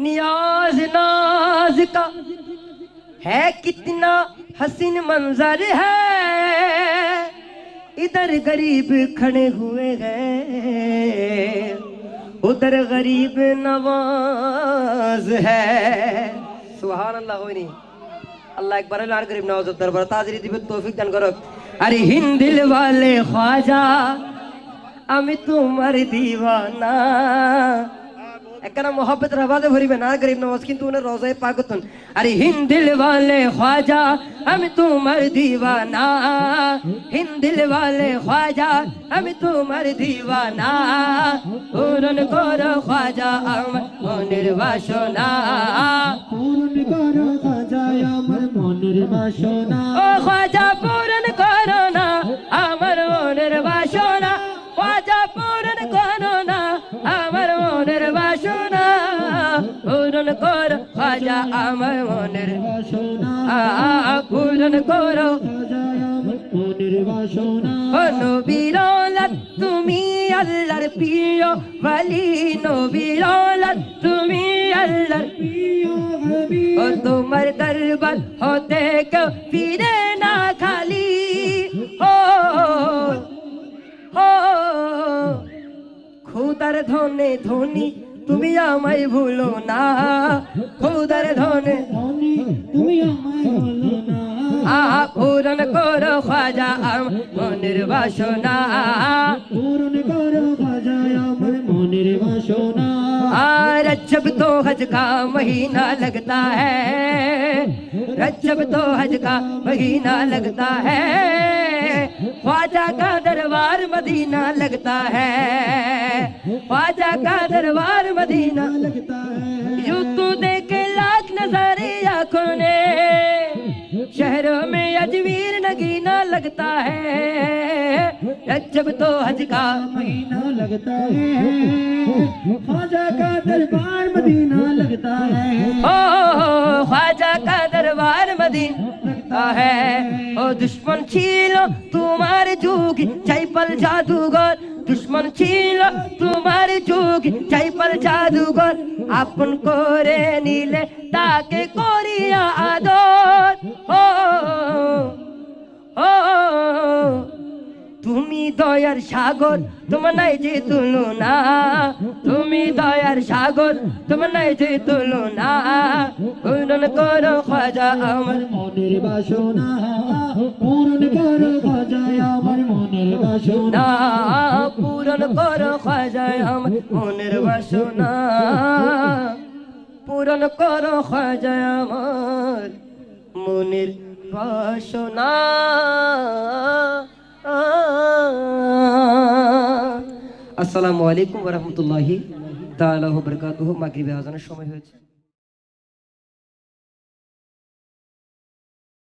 نیاز ناز کا ہے کتنا حسن منظر ہے۔ ادھر غریب کھڑے ہوئے ہیں، ادھر غریب نواز ہے۔ سبحان اللہ ہوئی نہیں۔ اللہ ایک بار اللہ غریب نواز ادھر دربار تاجری دیب توفیق دن کرو۔ ارے ہندل والے خواجہ ام تمہر دیوانہ۔ একখানা মোহাব্বতের আওয়াজে ভরিবে না গরিব নওয়াজ কিন্তু উনি রোজায় পাগতন আরে হিন্দিল ওয়ালে খ্বাজা আমি তোমার দিওয়ানা। হিন্দিল ওয়ালে খ্বাজা আমি তোমার দিওয়ানা। পূরণ করো খ্বাজা আমার মনের বাসনা। পূরণ করো খাজায় আমার মনের বাসনা। ও খাজা পূরণ করো খাজা আমার মনের পূরণ করো নবীরলাত তুমি আল্লাহর প্রিয় বলি নবীরলাত তুমি আল্লাহর ও তোমার দরবার হতে কেউ ফিরে না খালি ও খুদার ধনে ধনী میں بھولونا پورن کورو خواجہ سونا پورن کورو خاجا سونا رجب تو حج کا مہینہ لگتا ہے رجب تو حج کا مہینہ لگتا ہے خواجہ کا مدینہ لگتا ہے۔ خواجہ کا دربار مدینہ۔ لگتا یوں تو دیکھے لاکھ نظاری آنکھوں نے۔ شہروں میں اجویر نگینہ لگتا ہے۔ رجب تو حج کا مہینہ لگتا ہے۔ خواجہ کا دربار مدینہ لگتا ہے۔ او خواجہ کا دربار مدینہ لگتا ہے۔ দুশ্মন ছিল তোমার যুগে, চাইপাল জাদুঘর। দুশ্মন ছিল তোমার যুগে, চাইপাল জাদুঘর। আপন করে নিলে তাকে করিয়া আদর। ও দয়ার সাগর, তোমার নাই যে তুলনা। তুমি দয়ার সাগর, তোমার নাই যে তুলনা। পূরণ করো খাজা আমার মনের বাসনা। পূরণ করো খাজায় আমার মনের বাসনা। না পূরণ করো খাজা আমার মনের বাসনা। পূরণ করো খাজা আমার মনের বাসনা। আসসালামু আলাইকুম রহমতুল্লাহি তাআলা ওয়া বারাকাতুহু। মাগরিবে আজানের সময় হয়েছে।